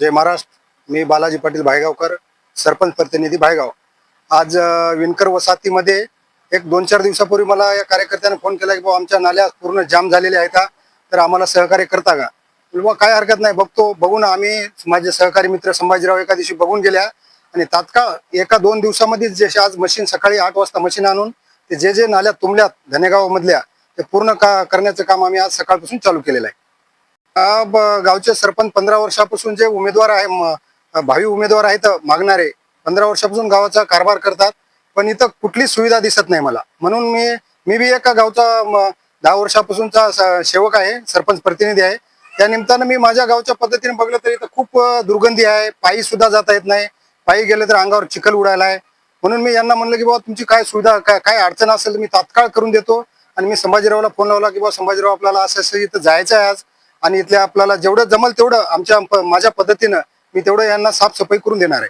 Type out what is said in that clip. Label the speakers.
Speaker 1: जय महाराष्ट्र. मी बालाजी पाटील भायगावकर सरपंच प्रतिनिधी भायगाव. आज विणकर वसाहतीमध्ये एक दोन चार दिवसापूर्वी मला या कार्यकर्त्यांना फोन केला की बाबा आमच्या नाल्या पूर्ण जाम झालेल्या आहेत तर आम्हाला सहकार्य करता का? बाबा बुवा काय हरकत नाही. बघतो बघून आम्ही माझे सहकारी मित्र संभाजीराव एका दिवशी बघून गेल्या. आणि तात्काळ एका दोन दिवसामध्ये जसे आज मशीन सकाळी आठ वाजता मशीन आणून ते जे जे नाल्या तुंबल्यात धनेगावामधल्या ते पूर्ण का करण्याचं काम आम्ही आज सकाळपासून चालू केलेलं आहे. गावचे सरपंच पंधरा वर्षापासून जे उमेदवार आहे भावी उमेदवार आहेत मागणारे पंधरा वर्षापासून गावाचा कारभार करतात पण इथं कुठलीच सुविधा दिसत नाही मला. म्हणून मी मी बी एका गावचा दहा वर्षापासूनचा सेवक आहे सरपंच प्रतिनिधी आहे. त्या निमित्तानं मी माझ्या गावच्या पद्धतीने बघलं तर इथं खूप दुर्गंधी आहे पायी सुद्धा जाता येत नाही. पायी गेले तर अंगावर चिखल उडायला आहे. म्हणून मी यांना म्हणलं की बाबा तुमची काय सुविधा काय काय अडचण असेल मी तात्काळ करून देतो. आणि मी संभाजीरावला फोन लावला की बाबा संभाजीराव आपल्याला असं असं इथं जायचं आहे आज. आणि इथल्या आपल्याला जेवढं जमल तेवढं आमच्या माझ्या पद्धतीनं मी तेवढं यांना साफसफाई करून देणार आहे.